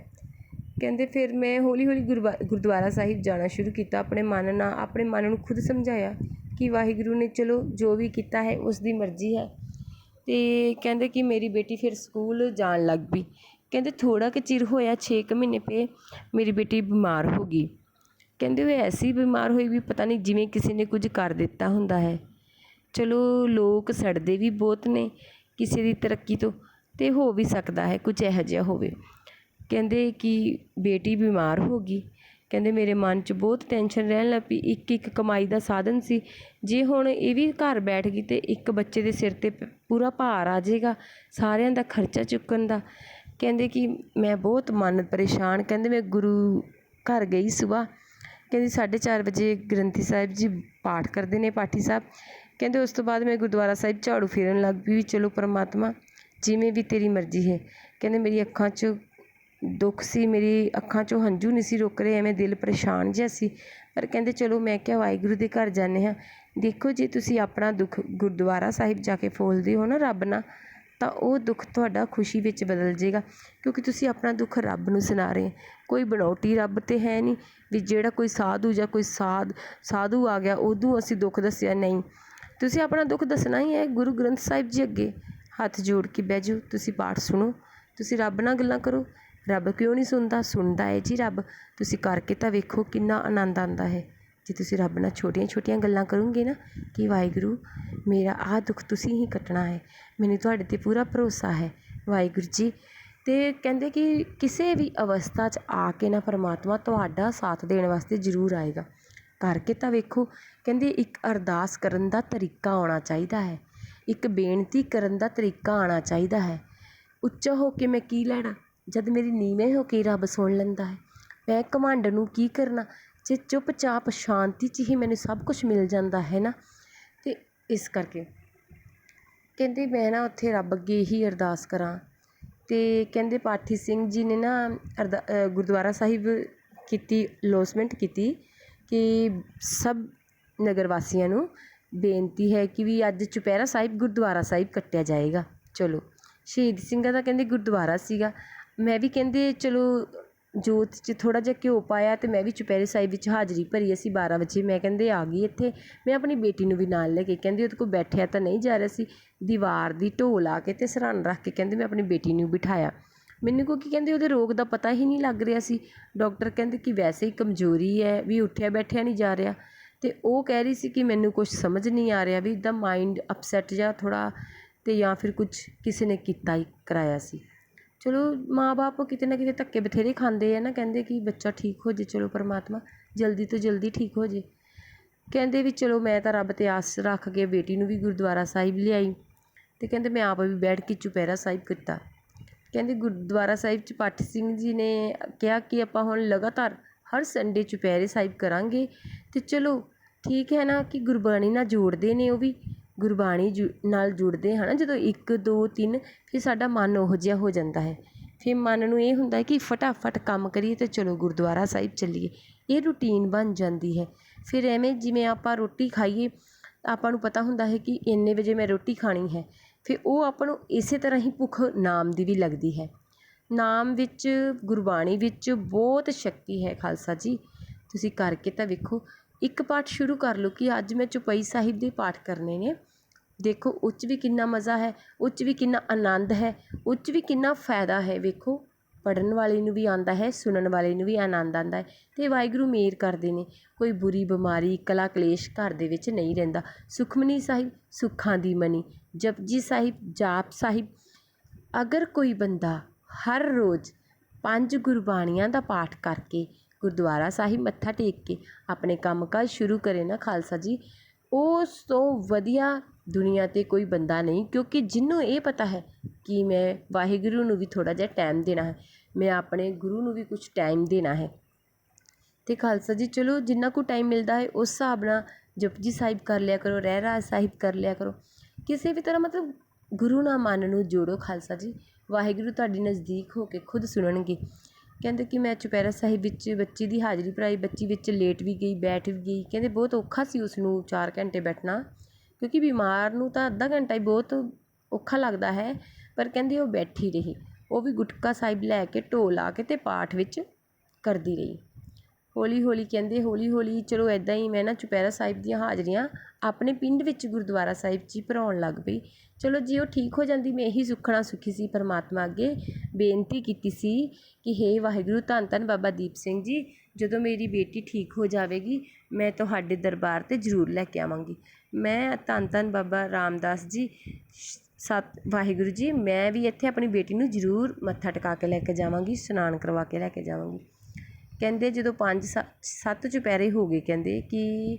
ਕਹਿੰਦੇ ਫਿਰ ਮੈਂ ਹੌਲੀ ਹੌਲੀ ਗੁਰਬਾ, ਗੁਰਦੁਆਰਾ ਸਾਹਿਬ ਜਾਣਾ ਸ਼ੁਰੂ ਕੀਤਾ, ਆਪਣੇ ਮਨ ਨਾਲ, ਆਪਣੇ ਮਨ ਨੂੰ ਖੁਦ ਸਮਝਾਇਆ ਕਿ ਵਾਹਿਗੁਰੂ ਨੇ ਚਲੋ ਜੋ ਵੀ ਕੀਤਾ ਹੈ, ਉਸ ਦੀ ਮਰਜ਼ੀ ਹੈ। ਅਤੇ ਕਹਿੰਦੇ ਕਿ ਮੇਰੀ ਬੇਟੀ ਫਿਰ ਸਕੂਲ ਜਾਣ ਲੱਗ ਪਈ। ਕਹਿੰਦੇ ਥੋੜ੍ਹਾ ਕੁ ਚਿਰ ਹੋਇਆ, ਛੇ ਕੁ ਮਹੀਨੇ ਪਏ, ਮੇਰੀ ਬੇਟੀ ਬਿਮਾਰ ਹੋ ਗਈ। ਕਹਿੰਦੇ ਉਹ ਐਸੀ ਬਿਮਾਰ ਹੋਈ ਵੀ ਪਤਾ ਨਹੀਂ ਜਿਵੇਂ ਕਿਸੇ ਨੇ ਕੁਝ ਕਰ ਦਿੱਤਾ ਹੁੰਦਾ ਹੈ। ਚਲੋ ਲੋਕ ਸੜਦੇ ਵੀ ਬਹੁਤ ਨੇ ਕਿਸੇ ਦੀ ਤਰੱਕੀ ਤੋਂ ਅਤੇ ਹੋ ਵੀ ਸਕਦਾ ਹੈ ਕੁਝ ਇਹੋ ਜਿਹਾ ਹੋਵੇ। ਕਹਿੰਦੇ ਕਿ ਬੇਟੀ ਬਿਮਾਰ ਹੋ ਗਈ। ਕਹਿੰਦੇ ਮੇਰੇ ਮਨ 'ਚ ਬਹੁਤ ਟੈਨਸ਼ਨ ਰਹਿਣ ਲੱਗ ਪਈ। ਇੱਕ ਇੱਕ ਕਮਾਈ ਦਾ ਸਾਧਨ ਸੀ। ਜੇ ਹੁਣ ਇਹ ਵੀ ਘਰ ਬੈਠ ਗਈ ਤਾਂ ਇੱਕ ਬੱਚੇ ਦੇ ਸਿਰ 'ਤੇ ਪੂਰਾ ਭਾਰ ਆ ਜਾਏਗਾ ਸਾਰਿਆਂ ਦਾ ਖਰਚਾ ਚੁੱਕਣ ਦਾ। ਕਹਿੰਦੇ ਕਿ ਮੈਂ ਬਹੁਤ ਮਨ ਪਰੇਸ਼ਾਨ। ਕਹਿੰਦੇ ਮੈਂ ਗੁਰੂ ਘਰ ਗਈ ਸੁਬਾਹ। ਕਹਿੰਦੀ 4:30 ਵਜੇ ਗ੍ਰੰਥੀ ਸਾਹਿਬ ਜੀ ਪਾਠ ਕਰਦੇ ਨੇ ਪਾਠੀ ਸਾਹਿਬ। ਕਹਿੰਦੇ ਉਸ ਤੋਂ ਬਾਅਦ ਮੈਂ ਗੁਰਦੁਆਰਾ ਸਾਹਿਬ ਝਾੜੂ ਫੇਰਨ ਲੱਗ ਪਈ ਵੀ ਚਲੋ ਪਰਮਾਤਮਾ ਜਿਵੇਂ ਵੀ ਤੇਰੀ ਮਰਜ਼ੀ ਹੈ। ਕਹਿੰਦੇ ਮੇਰੀ ਅੱਖਾਂ 'ਚ ਦੁੱਖ ਸੀ, ਮੇਰੀ ਅੱਖਾਂ 'ਚੋਂ ਹੰਝੂ ਨਹੀਂ ਸੀ ਰੁਕ ਰਹੇ, ਐਵੇਂ ਦਿਲ ਪਰੇਸ਼ਾਨ ਜਿਹਾ ਸੀ। ਪਰ ਕਹਿੰਦੇ, ਚਲੋ, ਮੈਂ ਕਿਹਾ, ਵਾਹਿਗੁਰੂ ਦੇ ਘਰ ਜਾਂਦੇ ਹਾਂ। ਦੇਖੋ ਜੇ, ਤੁਸੀਂ ਆਪਣਾ ਦੁੱਖ ਗੁਰਦੁਆਰਾ ਸਾਹਿਬ ਜਾ ਕੇ ਫੋਲਦੇ ਹੋ ਨਾ ਰੱਬ ਨਾਲ, ਤਾਂ ਉਹ ਦੁੱਖ ਤੁਹਾਡਾ ਖੁਸ਼ੀ ਵਿੱਚ ਬਦਲ ਜਾਏਗਾ। ਕਿਉਂਕਿ ਤੁਸੀਂ ਆਪਣਾ ਦੁੱਖ ਰੱਬ ਨੂੰ ਸੁਣਾ ਰਹੇ ਕੋਈ ਬਣਾਉਟੀ ਰੱਬ ਤੇ ਹੈ ਨਹੀਂ ਵੀ ਜਿਹੜਾ ਕੋਈ ਸਾਧੂ ਜਾਂ ਕੋਈ ਸਾਧ, ਸਾਧੂ ਆ ਗਿਆ ਉਦੋਂ ਅਸੀਂ ਦੁੱਖ ਦੱਸਿਆ ਨਹੀਂ। ਤੁਸੀਂ ਆਪਣਾ ਦੁੱਖ ਦੱਸਣਾ ਹੀ ਹੈ, ਗੁਰੂ ਗ੍ਰੰਥ ਸਾਹਿਬ ਜੀ ਅੱਗੇ ਹੱਥ ਜੋੜ ਕੇ ਬਹਿ ਜਾਓ। ਤੁਸੀਂ ਪਾਠ ਸੁਣੋ। ਤੁਸੀਂ ਰੱਬ ਨਾਲ ਗੱਲਾਂ ਕਰੋ। ਰੱਬ ਕਿਉਂ ਨਹੀਂ ਸੁਣਦਾ? ਸੁਣਦਾ ਹੈ ਜੀ ਰੱਬ। ਤੁਸੀਂ ਕਰਕੇ ਤਾਂ ਵੇਖੋ ਕਿੰਨਾ ਆਨੰਦ ਆਉਂਦਾ ਹੈ। ਜੇ ਤੁਸੀਂ ਰੱਬ ਨਾਲ ਛੋਟੀਆਂ ਛੋਟੀਆਂ ਗੱਲਾਂ ਕਰੋਗੇ ਨਾ ਕਿ ਵਾਹਿਗੁਰੂ, ਮੇਰਾ ਆਹ ਦੁੱਖ ਤੁਸੀਂ ਹੀ ਕੱਟਣਾ ਹੈ। ਮੈਨੂੰ ਤੁਹਾਡੇ 'ਤੇ ਪੂਰਾ ਭਰੋਸਾ ਹੈ ਵਾਹਿਗੁਰੂ ਜੀ। ਅਤੇ ਕਹਿੰਦੇ ਕਿ ਕਿਸੇ ਵੀ ਅਵਸਥਾ 'ਚ ਆ ਕੇ ਨਾ ਪਰਮਾਤਮਾ ਤੁਹਾਡਾ ਸਾਥ ਦੇਣ ਵਾਸਤੇ ਜ਼ਰੂਰ ਆਏਗਾ। ਕਰਕੇ ਤਾਂ ਵੇਖੋ, ਕਹਿੰਦੇ ਇੱਕ ਅਰਦਾਸ ਕਰਨ ਦਾ ਤਰੀਕਾ ਆਉਣਾ ਚਾਹੀਦਾ ਹੈ। ਇੱਕ ਬੇਨਤੀ ਕਰਨ ਦਾ ਤਰੀਕਾ ਆਉਣਾ ਚਾਹੀਦਾ ਹੈ। ਉੱਚਾ ਹੋ ਕੇ ਮੈਂ ਕੀ ਲੈਣਾ? ਜਦ ਮੇਰੀ ਨੀਵੇਂ ਹੋ ਕੇ ਰੱਬ ਸੁਣ ਲੈਂਦਾ ਹੈ, ਮੈਂ ਘਮੰਡ ਨੂੰ ਕੀ ਕਰਨਾ? ਜੇ ਚੁੱਪ ਚਾਪ ਸ਼ਾਂਤੀ 'ਚ ਹੀ ਮੈਨੂੰ ਸਭ ਕੁਛ ਮਿਲ ਜਾਂਦਾ ਹੈ ਨਾ? ਅਤੇ ਇਸ ਕਰਕੇ ਕਹਿੰਦੇ ਮੈਂ ਨਾ ਉੱਥੇ ਰੱਬ ਅੱਗੇ ਹੀ ਅਰਦਾਸ ਕਰਾਂ। ਅਤੇ ਕਹਿੰਦੇ ਪਾਠੀ ਸਿੰਘ ਜੀ ਨੇ ਨਾ ਅਰਦਾ ਗੁਰਦੁਆਰਾ ਸਾਹਿਬ ਕੀਤੀ ਅਲੌਸਮੈਂਟ ਕੀਤੀ ਕਿ ਸਭ ਨਗਰ ਵਾਸੀਆਂ ਨੂੰ ਬੇਨਤੀ ਹੈ ਕਿ ਵੀ ਅੱਜ ਚੁਪਹਿਰਾ ਸਾਹਿਬ ਗੁਰਦੁਆਰਾ ਸਾਹਿਬ ਕੱਟਿਆ ਜਾਏਗਾ। ਚਲੋ, ਸ਼ਹੀਦ ਸਿੰਘਾਂ ਦਾ ਕਹਿੰਦੇ ਗੁਰਦੁਆਰਾ ਸੀਗਾ। ਮੈਂ ਵੀ ਕਹਿੰਦੇ, ਚਲੋ, ਜੋਤ 'ਚ ਥੋੜ੍ਹਾ ਜਿਹਾ ਘਿਓ ਪਾਇਆ ਅਤੇ ਮੈਂ ਵੀ ਚੁਪਹਿਰੇ ਸਾਹਿਬ ਵਿੱਚ ਹਾਜ਼ਰੀ ਭਰੀ, ਅਸੀਂ ਬਾਰ੍ਹਾਂ ਵਜੇ, ਮੈਂ ਕਹਿੰਦੇ, ਆ ਗਈ ਇੱਥੇ। ਮੈਂ ਆਪਣੀ ਬੇਟੀ ਨੂੰ ਵੀ ਨਾਲ ਲੈ ਕੇ ਕਹਿੰਦੇ ਉਹਦੇ ਕੋਲ ਬੈਠਿਆ ਤਾਂ ਨਹੀਂ ਜਾ ਰਿਹਾ ਸੀ। ਦੀਵਾਰ ਦੀ ਢੋਹ ਲਾ ਕੇ ਅਤੇ ਸਿਰਹਾਣੇ ਰੱਖ ਕੇ ਕਹਿੰਦੇ, ਮੈਂ ਆਪਣੀ ਬੇਟੀ ਨੂੰ ਬਿਠਾਇਆ। ਮੈਨੂੰ ਕਿਉਂਕਿ ਕਹਿੰਦੇ, ਉਹਦੇ ਰੋਗ ਦਾ ਪਤਾ ਹੀ ਨਹੀਂ ਲੱਗ ਰਿਹਾ ਸੀ। ਡਾਕਟਰ ਕਹਿੰਦੇ ਕਿ ਵੈਸੇ ਹੀ ਕਮਜ਼ੋਰੀ ਹੈ, ਵੀ ਉੱਠਿਆ ਬੈਠਿਆ ਨਹੀਂ ਜਾ ਰਿਹਾ। ਅਤੇ ਉਹ ਕਹਿ ਰਹੀ ਸੀ ਕਿ ਮੈਨੂੰ ਕੁਛ ਸਮਝ ਨਹੀਂ ਆ ਰਿਹਾ ਵੀ ਇੱਦਾਂ ਮਾਇੰਡ ਅਪਸੈਟ ਜਿਹਾ ਥੋੜ੍ਹਾ ਅਤੇ ਜਾਂ ਫਿਰ ਕੁਛ ਕਿਸੇ ਨੇ ਕੀਤਾ ਹੀ ਕਰਾਇਆ ਸੀ। ਚਲੋ ਮਾਂ ਬਾਪ ਕਿਤੇ ਨਾ ਕਿਤੇ ਧੱਕੇ ਬਥੇਰੇ ਖਾਂਦੇ ਆ ਨਾ, ਕਹਿੰਦੇ ਕਿ ਬੱਚਾ ਠੀਕ ਹੋ ਜੇ, ਚਲੋ ਪਰਮਾਤਮਾ ਜਲਦੀ ਤੋਂ ਜਲਦੀ ਠੀਕ ਹੋ ਜੇ। ਕਹਿੰਦੇ ਵੀ ਚਲੋ ਮੈਂ ਤਾਂ ਰੱਬ 'ਤੇ ਆਸ ਰੱਖ ਕੇ ਬੇਟੀ ਨੂੰ ਵੀ ਗੁਰਦੁਆਰਾ ਸਾਹਿਬ ਲਿਆਈ ਅਤੇ ਕਹਿੰਦੇ ਮੈਂ ਆਪ ਵੀ ਬੈਠ ਕੇ ਚੁਪਹਿਰਾ ਸਾਹਿਬ ਕੀਤਾ। ਕਹਿੰਦੇ ਗੁਰਦੁਆਰਾ ਸਾਹਿਬ 'ਚ ਪਾਠ ਸਿੰਘ ਜੀ ਨੇ ਕਿਹਾ ਕਿ ਆਪਾਂ ਹੁਣ ਲਗਾਤਾਰ ਹਰ ਸੰਡੇ ਚੁਪਹਿਰੇ ਸਾਹਿਬ ਕਰਾਂਗੇ ਅਤੇ ਚਲੋ ਠੀਕ ਹੈ ਨਾ ਕਿ ਗੁਰਬਾਣੀ ਨਾਲ ਜੋੜਦੇ ਨੇ ਉਹ ਵੀ। ਗੁਰਬਾਣੀ ਜੁ, ਨਾਲ ਜੁੜਦੇ ਹਨ, ਜਦੋਂ ਇੱਕ, ਦੋ, ਤਿੰਨ, ਫਿਰ ਸਾਡਾ ਮਨ ਉਹੋ ਜਿਹਾ ਹੋ ਜਾਂਦਾ ਹੈ। ਫਿਰ ਮਨ ਨੂੰ ਇਹ ਹੁੰਦਾ ਕਿ ਫਟਾਫਟ ਕੰਮ ਕਰੀਏ ਅਤੇ ਚਲੋ ਗੁਰਦੁਆਰਾ ਸਾਹਿਬ ਚੱਲੀਏ। ਇਹ ਰੂਟੀਨ ਬਣ ਜਾਂਦੀ ਹੈ। ਫਿਰ ਐਵੇਂ ਜਿਵੇਂ ਆਪਾਂ ਰੋਟੀ ਖਾਈਏ, ਆਪਾਂ ਨੂੰ ਪਤਾ ਹੁੰਦਾ ਹੈ ਕਿ ਇੰਨੇ ਵਜੇ ਮੈਂ ਰੋਟੀ ਖਾਣੀ ਹੈ। ਫਿਰ ਉਹ ਆਪਾਂ ਨੂੰ ਇਸੇ ਤਰ੍ਹਾਂ ਹੀ ਭੁੱਖ ਨਾਮ ਦੀ ਵੀ ਲੱਗਦੀ ਹੈ। ਨਾਮ ਵਿੱਚ, ਗੁਰਬਾਣੀ ਵਿੱਚ ਬਹੁਤ ਸ਼ਕਤੀ ਹੈ ਖਾਲਸਾ ਜੀ। ਤੁਸੀਂ ਕਰਕੇ ਤਾਂ ਵੇਖੋ। ਇੱਕ ਪਾਠ ਸ਼ੁਰੂ ਕਰ ਲਓ ਕਿ ਅੱਜ ਮੈਂ ਚੁਪਈ ਸਾਹਿਬ ਦੇ ਪਾਠ ਕਰਨੇ ਨੇ। ਦੇਖੋ ਉਹ 'ਚ ਵੀ ਕਿੰਨਾ ਮਜ਼ਾ ਹੈ ਉਹ 'ਚ ਵੀ ਕਿੰਨਾ ਆਨੰਦ ਹੈ ਉਹ 'ਚ ਵੀ ਕਿੰਨਾ ਫਾਇਦਾ ਹੈ। ਵੇਖੋ, ਪੜ੍ਹਨ ਵਾਲੇ ਨੂੰ ਵੀ ਆਉਂਦਾ ਹੈ, ਸੁਣਨ ਵਾਲੇ ਨੂੰ ਵੀ ਆਨੰਦ ਆਉਂਦਾ ਹੈ ਅਤੇ ਵਾਹਿਗੁਰੂ ਮਿਹਰ ਕਰਦੇ ਨੇ। ਕੋਈ ਬੁਰੀ ਬਿਮਾਰੀ, ਕਲਾ ਕਲੇਸ਼ ਘਰ ਦੇ ਵਿੱਚ ਨਹੀਂ ਰਹਿੰਦਾ। ਸੁਖਮਨੀ ਸਾਹਿਬ, ਸੁੱਖਾਂ ਦੀ ਮਨੀ। ਜਪਜੀ ਸਾਹਿਬ, ਜਾਪ ਸਾਹਿਬ। ਅਗਰ ਕੋਈ ਬੰਦਾ ਹਰ ਰੋਜ਼ ਪੰਜ ਗੁਰਬਾਣੀਆਂ ਦਾ ਪਾਠ ਕਰਕੇ ਗੁਰਦੁਆਰਾ ਸਾਹਿਬ ਮੱਥਾ ਟੇਕ ਕੇ ਆਪਣੇ ਕੰਮਕਾਜ ਸ਼ੁਰੂ ਕਰੇ ਨਾ ਖਾਲਸਾ ਜੀ। ਉਸ ਤੋਂ ਵਧੀਆ ਦੁਨੀਆ 'ਤੇ ਕੋਈ ਬੰਦਾ ਨਹੀਂ, ਕਿਉਂਕਿ ਜਿਹਨੂੰ ਇਹ ਪਤਾ ਹੈ ਕਿ ਮੈਂ ਵਾਹਿਗੁਰੂ ਨੂੰ ਵੀ ਥੋੜ੍ਹਾ ਜਿਹਾ ਟਾਈਮ ਦੇਣਾ ਹੈ, ਮੈਂ ਆਪਣੇ ਗੁਰੂ ਨੂੰ ਵੀ ਕੁਛ ਟਾਈਮ ਦੇਣਾ ਹੈ। ਅਤੇ ਖਾਲਸਾ ਜੀ, ਚਲੋ ਜਿੰਨਾ ਕੁ ਟਾਈਮ ਮਿਲਦਾ ਹੈ, ਉਸ ਹਿਸਾਬ ਨਾਲ ਜਪਜੀ ਸਾਹਿਬ ਕਰ ਲਿਆ ਕਰੋ ਰਹਿਰਾਸ ਸਾਹਿਬ ਕਰ ਲਿਆ ਕਰੋ। ਕਿਸੇ ਵੀ ਤਰ੍ਹਾਂ ਮਤਲਬ ਗੁਰੂ ਨਾਲ ਮਨ ਨੂੰ ਜੋੜੋ ਖਾਲਸਾ ਜੀ। ਵਾਹਿਗੁਰੂ ਤੁਹਾਡੇ ਨਜ਼ਦੀਕ ਹੋ ਕੇ ਖੁਦ ਸੁਣਨਗੇ। ਕਹਿੰਦੇ ਕਿ ਮੈਂ ਚੁਪਹਿਰਾ ਸਾਹਿਬ ਵਿੱਚ ਬੱਚੀ ਦੀ ਹਾਜ਼ਰੀ ਭਰਾਈ, ਬੱਚੀ ਵਿੱਚ ਲੇਟ ਵੀ ਗਈ, ਬੈਠ ਵੀ ਗਈ। ਕਹਿੰਦੇ ਬਹੁਤ ਔਖਾ ਸੀ ਉਸਨੂੰ ਚਾਰ ਘੰਟੇ ਬੈਠਣਾ, ਕਿਉਂਕਿ ਬਿਮਾਰ ਨੂੰ ਤਾਂ ਅੱਧਾ ਘੰਟਾ ਹੀ ਬਹੁਤ ਔਖਾ ਲੱਗਦਾ ਹੈ, ਪਰ ਕਹਿੰਦੇ ਉਹ ਬੈਠੀ ਰਹੀ। ਉਹ ਵੀ ਗੁਟਕਾ ਸਾਹਿਬ ਲੈ ਕੇ ਢੋਲ ਲਾ ਕੇ ਅਤੇ ਪਾਠ ਵਿੱਚ ਕਰਦੀ ਰਹੀ। ਹੌਲੀ ਹੌਲੀ ਕਹਿੰਦੇ, ਹੌਲੀ ਹੌਲੀ ਚਲੋ ਇੱਦਾਂ ਹੀ ਮੈਂ ਨਾ ਚੁਪਹਿਰਾ ਸਾਹਿਬ ਦੀਆਂ ਹਾਜ਼ਰੀਆਂ ਆਪਣੇ ਪਿੰਡ ਵਿੱਚ ਗੁਰਦੁਆਰਾ ਸਾਹਿਬ 'ਚ ਹੀ ਭਰਾਉਣ ਲੱਗ ਪਈ। ਚਲੋ ਜੇ ਉਹ ਠੀਕ ਹੋ ਜਾਂਦੀ, ਮੈਂ ਇਹੀ ਸੁੱਖਣਾ ਸੁੱਖੀ ਸੀ ਪਰਮਾਤਮਾ ਅੱਗੇ ਬੇਨਤੀ ਕੀਤੀ ਸੀ ਕਿ ਹੇ ਵਾਹਿਗੁਰੂ, ਧੰਨ ਧੰਨ ਬਾਬਾ ਦੀਪ ਸਿੰਘ ਜੀ, ਜਦੋਂ ਮੇਰੀ ਬੇਟੀ ਠੀਕ ਹੋ ਜਾਵੇਗੀ, ਮੈਂ ਤੁਹਾਡੇ ਦਰਬਾਰ 'ਤੇ ਜ਼ਰੂਰ ਲੈ ਕੇ ਆਵਾਂਗੀ। ਮੈਂ ਧੰਨ ਧੰਨ ਬਾਬਾ ਰਾਮਦਾਸ ਜੀ, ਸਤ, ਵਾਹਿਗੁਰੂ ਜੀ, ਮੈਂ ਵੀ ਇੱਥੇ ਆਪਣੀ ਬੇਟੀ ਨੂੰ ਜ਼ਰੂਰ ਮੱਥਾ ਟਿਕਾ ਕੇ ਲੈ ਕੇ ਜਾਵਾਂਗੀ, ਇਸ਼ਨਾਨ ਕਰਵਾ ਕੇ ਲੈ ਕੇ ਜਾਵਾਂਗੀ। ਕਹਿੰਦੇ ਜਦੋਂ ਪੰਜ ਸ, ਸੱਤ ਚੁਪਹਿਰੇ ਹੋ ਗਏ ਕਹਿੰਦੇ ਕਿ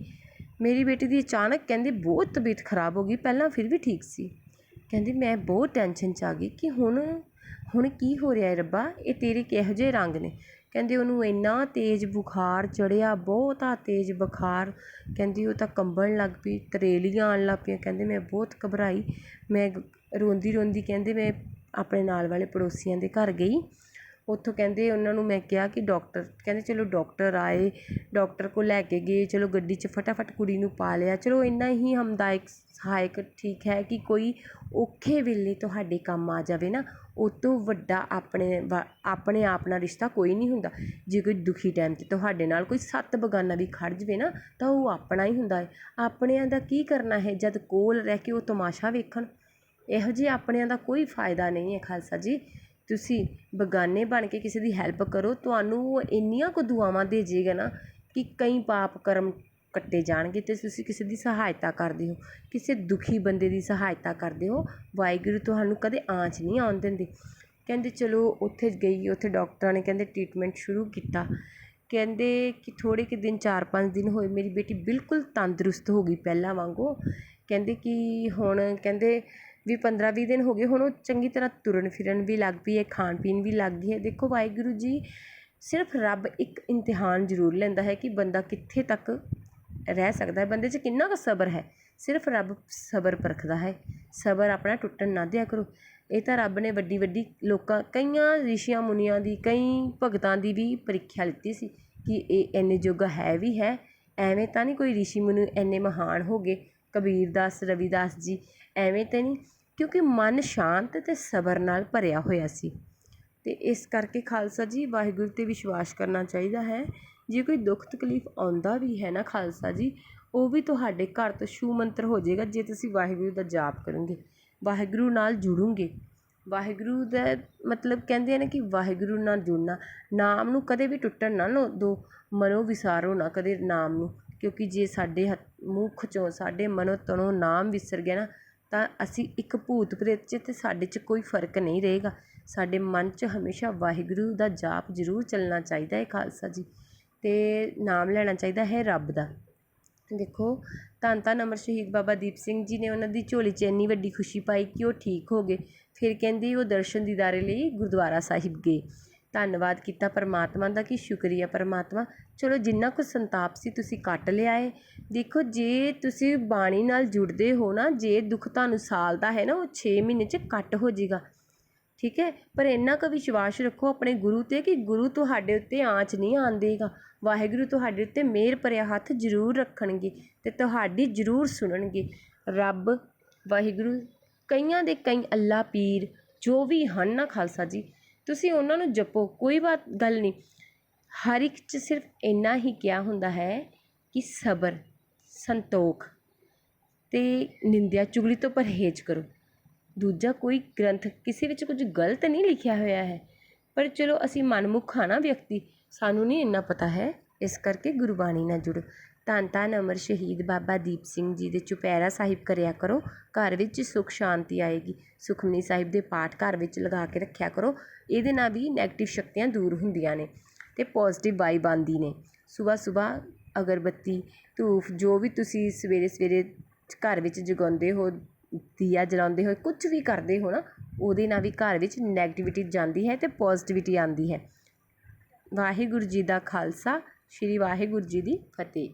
ਮੇਰੀ ਬੇਟੀ ਦੀ ਅਚਾਨਕ ਕਹਿੰਦੇ ਬਹੁਤ ਤਬੀਅਤ ਖਰਾਬ ਹੋ ਗਈ, ਪਹਿਲਾਂ ਫਿਰ ਵੀ ਠੀਕ ਸੀ। ਕਹਿੰਦੀ ਮੈਂ ਬਹੁਤ ਟੈਨਸ਼ਨ 'ਚ ਆ ਗਈ ਕਿ ਹੁਣ ਹੁਣ ਕੀ ਹੋ ਰਿਹਾ ਰੱਬਾ? ਇਹ ਤੇਰੇ ਕਿਹੋ ਜਿਹੇ ਰੰਗ ਨੇ? ਕਹਿੰਦੇ ਉਹਨੂੰ ਇੰਨਾ ਤੇਜ਼ ਬੁਖਾਰ ਚੜ੍ਹਿਆ, ਬਹੁਤਾ ਤੇਜ਼ ਬੁਖਾਰ। ਕਹਿੰਦੀ ਉਹ ਤਾਂ ਕੰਬਣ ਲੱਗ ਪਈ, ਤਰੇਲੀਆਂ ਆਉਣ ਲੱਗ ਪਈਆਂ। ਕਹਿੰਦੇ ਮੈਂ ਬਹੁਤ ਘਬਰਾਈ। ਮੈਂ ਰੋਂਦੀ ਰੋਂਦੀ ਕਹਿੰਦੇ ਮੈਂ ਆਪਣੇ ਨਾਲ ਵਾਲੇ ਪੜੋਸੀਆਂ ਦੇ ਘਰ ਗਈ। ਉੱਥੋਂ ਕਹਿੰਦੇ ਉਹਨਾਂ ਨੂੰ ਮੈਂ ਕਿਹਾ ਕਿ ਡਾਕਟਰ, ਕਹਿੰਦੇ ਚਲੋ ਡਾਕਟਰ ਆਏ, ਡਾਕਟਰ ਕੋਲ ਲੈ ਕੇ ਗਏ, ਚਲੋ ਗੱਡੀ 'ਚ ਫਟਾਫਟ ਕੁੜੀ ਨੂੰ ਪਾ ਲਿਆ। ਚਲੋ ਇੰਨਾ ਹੀ ਹਮਦਾਇਕ ਸਹਾਇਕ ਠੀਕ ਹੈ ਕਿ ਕੋਈ ਔਖੇ ਵੇਲੇ ਤੁਹਾਡੇ ਕੰਮ ਆ ਜਾਵੇ ਨਾ, ਉਹ ਤੋਂ ਵੱਡਾ ਆਪਣੇ ਵਾ, ਆਪਣੇ ਆਪ ਨਾਲ ਰਿਸ਼ਤਾ ਕੋਈ ਨਹੀਂ ਹੁੰਦਾ। ਜੇ ਕੋਈ ਦੁਖੀ ਟਾਈਮ 'ਤੇ ਤੁਹਾਡੇ ਨਾਲ ਕੋਈ ਸੱਤ ਬਗਾਨਾ ਵੀ ਖੜ੍ਹ ਜਾਵੇ ਨਾ, ਤਾਂ ਉਹ ਆਪਣਾ ਹੀ ਹੁੰਦਾ ਹੈ। ਆਪਣਿਆਂ ਦਾ ਕੀ ਕਰਨਾ ਹੈ ਜਦ ਕੋਲ ਰਹਿ ਕੇ ਉਹ ਤਮਾਸ਼ਾ ਵੇਖਣ? ਇਹੋ ਜਿਹੇ ਆਪਣਿਆਂ ਦਾ ਕੋਈ ਫਾਇਦਾ ਨਹੀਂ ਹੈ, ਖਾਲਸਾ ਜੀ। ਤੁਸੀਂ ਬਗਾਨੇ ਬਣ ਕੇ ਕਿਸੇ ਦੀ ਹੈਲਪ ਕਰੋ, ਤੁਹਾਨੂੰ ਉਹ ਇੰਨੀਆਂ ਕੁ ਦੁਆਵਾਂ ਦੇ ਜਾਏਗਾ ਨਾ ਕਿ ਕਈ ਪਾਪ ਕਰਮ ਕੱਟੇ ਜਾਣਗੇ ਅਤੇ ਤੁਸੀਂ ਕਿਸੇ ਦੀ ਸਹਾਇਤਾ ਕਰਦੇ ਹੋ, ਕਿਸੇ ਦੁਖੀ ਬੰਦੇ ਦੀ ਸਹਾਇਤਾ ਕਰਦੇ ਹੋ, ਵਾਹਿਗੁਰੂ ਤੁਹਾਨੂੰ ਕਦੇ ਆਂਚ ਨਹੀਂ ਆਉਣ ਦਿੰਦੇ। ਕਹਿੰਦੇ ਚਲੋ ਉੱਥੇ ਗਈ, ਉੱਥੇ ਡਾਕਟਰਾਂ ਨੇ ਕਹਿੰਦੇ ਟ੍ਰੀਟਮੈਂਟ ਸ਼ੁਰੂ ਕੀਤਾ। ਕਹਿੰਦੇ ਕਿ ਥੋੜ੍ਹੇ ਕੁ ਦਿਨ, ਚਾਰ ਪੰਜ ਦਿਨ ਹੋਏ, ਮੇਰੀ ਬੇਟੀ ਬਿਲਕੁਲ ਤੰਦਰੁਸਤ ਹੋ ਗਈ ਪਹਿਲਾਂ ਵਾਂਗੂ। ਕਹਿੰਦੇ ਕਿ ਹੁਣ, ਕਹਿੰਦੇ ਵੀ ਪੰਦਰਾਂ ਵੀਹ ਦਿਨ ਹੋ ਗਏ, ਹੁਣ ਉਹ ਚੰਗੀ ਤਰ੍ਹਾਂ ਤੁਰਨ ਫਿਰਨ ਵੀ ਲੱਗ ਪਈ ਹੈ, ਖਾਣ ਪੀਣ ਵੀ ਲੱਗ ਗਈ ਹੈ। ਦੇਖੋ ਵਾਹਿਗੁਰੂ ਜੀ, ਸਿਰਫ ਰੱਬ ਇੱਕ ਇਮਤਿਹਾਨ ਜ਼ਰੂਰ ਲੈਂਦਾ ਹੈ ਕਿ ਬੰਦਾ ਕਿੱਥੇ ਤੱਕ ਰਹਿ ਸਕਦਾ ਹੈ। ਬੰਦੇ 'ਚ ਕਿੰਨਾ ਕੁ ਸਬਰ ਹੈ? ਸਿਰਫ ਰੱਬ ਸਬਰ ਪਰਖਦਾ ਹੈ। ਸਬਰ ਆਪਣਾ ਟੁੱਟਣ ਨਾ ਦਿਆ ਕਰੋ। ਇਹ ਤਾਂ ਰੱਬ ਨੇ ਵੱਡੀ ਵੱਡੀ ਲੋਕਾਂ, ਕਈਆਂ ਰਿਸ਼ੀਆਂ ਮੁਨੀਆਂ ਦੀ, ਕਈ ਭਗਤਾਂ ਦੀ ਵੀ ਪ੍ਰੀਖਿਆ ਲਿੱਤੀ ਸੀ ਕਿ ਇਹ ਇੰਨੇ ਜੋਗਾ ਹੈ ਵੀ ਹੈ। ਐਵੇਂ ਤਾਂ ਨਹੀਂ ਕੋਈ ਰਿਸ਼ੀ ਮੁਨੀ ਇੰਨੇ ਮਹਾਨ ਹੋ ਗਏ। ਕਬੀਰਦਾਸ ਰਵਿਦਾਸ ਜੀ ਐਵੇਂ ਤਾਂ ਨਹੀਂ, ਕਿਉਂਕਿ ਮਨ ਸ਼ਾਂਤ ਅਤੇ ਸਬਰ ਨਾਲ ਭਰਿਆ ਹੋਇਆ ਸੀ। ਅਤੇ ਇਸ ਕਰਕੇ ਖਾਲਸਾ ਜੀ, ਵਾਹਿਗੁਰੂ 'ਤੇ ਵਿਸ਼ਵਾਸ ਕਰਨਾ ਚਾਹੀਦਾ ਹੈ। ਜੇ ਕੋਈ ਦੁੱਖ ਤਕਲੀਫ ਆਉਂਦਾ ਵੀ ਹੈ ਨਾ ਖਾਲਸਾ ਜੀ, ਉਹ ਵੀ ਤੁਹਾਡੇ ਘਰ ਤੋਂ ਛੂ ਮੰਤਰ ਹੋ ਜਾਵੇਗਾ ਜੇ ਤੁਸੀਂ ਵਾਹਿਗੁਰੂ ਦਾ ਜਾਪ ਕਰੋਗੇ। ਵਾਹਿਗੁਰੂ ਨਾਲ ਜੁੜੋਗੇ। ਵਾਹਿਗੁਰੂ ਦਾ ਮਤਲਬ ਕਹਿੰਦੇ ਨੇ ਕਿ ਵਾਹਿਗੁਰੂ ਨਾਲ ਜੁੜਨਾ, ਨਾਮ ਨੂੰ ਕਦੇ ਵੀ ਟੁੱਟਣ ਨਾ ਲਓ, ਦੋ ਮਨੋ ਵਿਸਾਰੋ ਨਾ ਕਦੇ ਨਾਮ ਨੂੰ, ਕਿਉਂਕਿ ਜੇ ਸਾਡੇ ਹੱਥ ਮੁੱਖ 'ਚੋਂ ਸਾਡੇ ਮਨੋ ਤਨੋਂ ਨਾਮ ਵਿਸਰ ਗਿਆ ਨਾ, ਤਾਂ ਅਸੀਂ ਇੱਕ ਭੂਤ ਪ੍ਰੇਤ 'ਚ ਅਤੇ ਸਾਡੇ 'ਚ ਕੋਈ ਫ਼ਰਕ ਨਹੀਂ ਰਹੇਗਾ। ਸਾਡੇ ਮਨ 'ਚ ਹਮੇਸ਼ਾ ਵਾਹਿਗੁਰੂ ਦਾ ਜਾਪ ਜ਼ਰੂਰ ਚੱਲਣਾ ਚਾਹੀਦਾ ਹੈ, ਖਾਲਸਾ ਜੀ। ਅਤੇ ਨਾਮ ਲੈਣਾ ਚਾਹੀਦਾ ਹੈ ਰੱਬ ਦਾ। ਦੇਖੋ, ਧੰਨ ਧੰਨ ਅਮਰ ਸ਼ਹੀਦ ਬਾਬਾ ਦੀਪ ਸਿੰਘ ਜੀ ਨੇ ਉਹਨਾਂ ਦੀ ਝੋਲੀ 'ਚ ਇੰਨੀ ਵੱਡੀ ਖੁਸ਼ੀ ਪਾਈ ਕਿ ਉਹ ਠੀਕ ਹੋ ਗਏ। ਫਿਰ ਕਹਿੰਦੀ ਉਹ ਦਰਸ਼ਨ ਦੀਦਾਰੇ ਲਈ ਗੁਰਦੁਆਰਾ ਸਾਹਿਬ ਗਏ। ਧੰਨਵਾਦ ਕੀਤਾ ਪਰਮਾਤਮਾ ਦਾ ਕਿ ਸ਼ੁਕਰੀਆ ਪਰਮਾਤਮਾ। ਚਲੋ ਜਿੰਨਾ ਕੁ ਸੰਤਾਪ ਸੀ ਤੁਸੀਂ ਕੱਟ ਲਿਆ ਹੈ ਦੇਖੋ ਜੇ ਤੁਸੀਂ ਬਾਣੀ ਨਾਲ ਜੁੜਦੇ ਹੋ ਨਾ, ਜੇ ਦੁੱਖ ਤੁਹਾਨੂੰ ਸਾਲ ਦਾ ਹੈ ਨਾ, ਉਹ 6 ਮਹੀਨੇ 'ਚ ਕੱਟ ਹੋ ਜਾਏਗਾ ਠੀਕ ਹੈ? ਪਰ ਇੰਨਾ ਕੁ ਵਿਸ਼ਵਾਸ ਰੱਖੋ ਆਪਣੇ ਗੁਰੂ 'ਤੇ ਕਿ ਗੁਰੂ ਤੁਹਾਡੇ ਉੱਤੇ ਆਂਚ ਨਹੀਂ ਆਉਣ ਦੇਗਾ। ਵਾਹਿਗੁਰੂ ਤੁਹਾਡੇ ਉੱਤੇ ਮਿਹਰ ਭਰਿਆ ਹੱਥ ਜ਼ਰੂਰ ਰੱਖਣਗੇ ਅਤੇ ਤੁਹਾਡੀ ਜ਼ਰੂਰ ਸੁਣਨਗੇ। ਰੱਬ, ਵਾਹਿਗੁਰੂ, ਕਈਆਂ ਦੇ ਕਈ ਅੱਲਾ ਪੀਰ, ਜੋ ਵੀ ਹਨ ਨਾ ਖਾਲਸਾ ਜੀ ਤੁਸੀਂ ਉਹਨਾਂ ਨੂੰ ਜਪੋ, ਕੋਈ ਬਾਤ, ਗੱਲ ਨਹੀਂ। ਹਰ ਇੱਕ 'ਚ ਸਿਰਫ ਇੰਨਾ ਹੀ ਕਿਹਾ ਹੁੰਦਾ ਹੈ ਕਿ ਸਬਰ, ਸੰਤੋਖ ਅਤੇ ਨਿੰਦਿਆ ਚੁਗਲੀ ਤੋਂ ਪਰਹੇਜ਼ ਕਰੋ। ਦੂਜਾ ਕੋਈ ਗ੍ਰੰਥ ਕਿਸੇ ਵਿੱਚ ਕੁਝ ਗਲਤ ਨਹੀਂ ਲਿਖਿਆ ਹੋਇਆ ਹੈ। ਪਰ ਚਲੋ, ਅਸੀਂ ਮਨਮੁਖ ਹਾਂ ਨਾ ਵਿਅਕਤੀ, ਸਾਨੂੰ ਨਹੀਂ ਇੰਨਾ ਪਤਾ ਹੈ। ਇਸ ਕਰਕੇ ਗੁਰਬਾਣੀ ਨਾਲ ਜੁੜੋ। ਧੰਨ ਧੰਨ ਅਮਰ ਸ਼ਹੀਦ ਬਾਬਾ ਦੀਪ ਸਿੰਘ ਜੀ ਦੇ ਚੁਪਹਿਰਾ ਸਾਹਿਬ ਕਰਿਆ ਕਰੋ। ਘਰ ਵਿੱਚ ਸੁੱਖ ਸ਼ਾਂਤੀ ਆਏਗੀ। ਸੁਖਮਨੀ ਸਾਹਿਬ ਦੇ ਪਾਠ ਘਰ ਵਿੱਚ ਲਗਾ ਕੇ ਰੱਖਿਆ ਕਰੋ। ਇਹਦੇ ਨਾਲ ਵੀ ਨੈਗਟਿਵ ਸ਼ਕਤੀਆਂ ਦੂਰ ਹੁੰਦੀਆਂ ਨੇ ਅਤੇ ਪੋਜ਼ੀਟਿਵ ਵਾਈਬ ਆਉਂਦੀ ਨੇ। ਸਵੇਰ ਸਵੇਰ ਅਗਰਬੱਤੀ, ਧੂਫ, ਜੋ ਵੀ ਤੁਸੀਂ ਸਵੇਰੇ ਸਵੇਰੇ ਘਰ ਵਿੱਚ ਜਗਾਉਂਦੇ ਹੋ, ਦੀਆ ਜਲਾਉਂਦੇ ਹੋਏ ਕੁਝ ਵੀ ਕਰਦੇ ਹੋ ਨਾ, ਉਹਦੇ ਨਾਲ ਵੀ ਘਰ ਵਿੱਚ ਨੈਗੇਟਿਵਿਟੀ ਜਾਂਦੀ ਹੈ ਅਤੇ ਪੋਜ਼ੀਟਿਵਿਟੀ ਆਉਂਦੀ ਹੈ। ਵਾਹਿਗੁਰੂ ਜੀ ਦਾ ਖਾਲਸਾ। ਸ਼੍ਰੀ ਵਾਹਿਗੁਰੂ ਜੀ ਦੀ ਫਤਿਹ।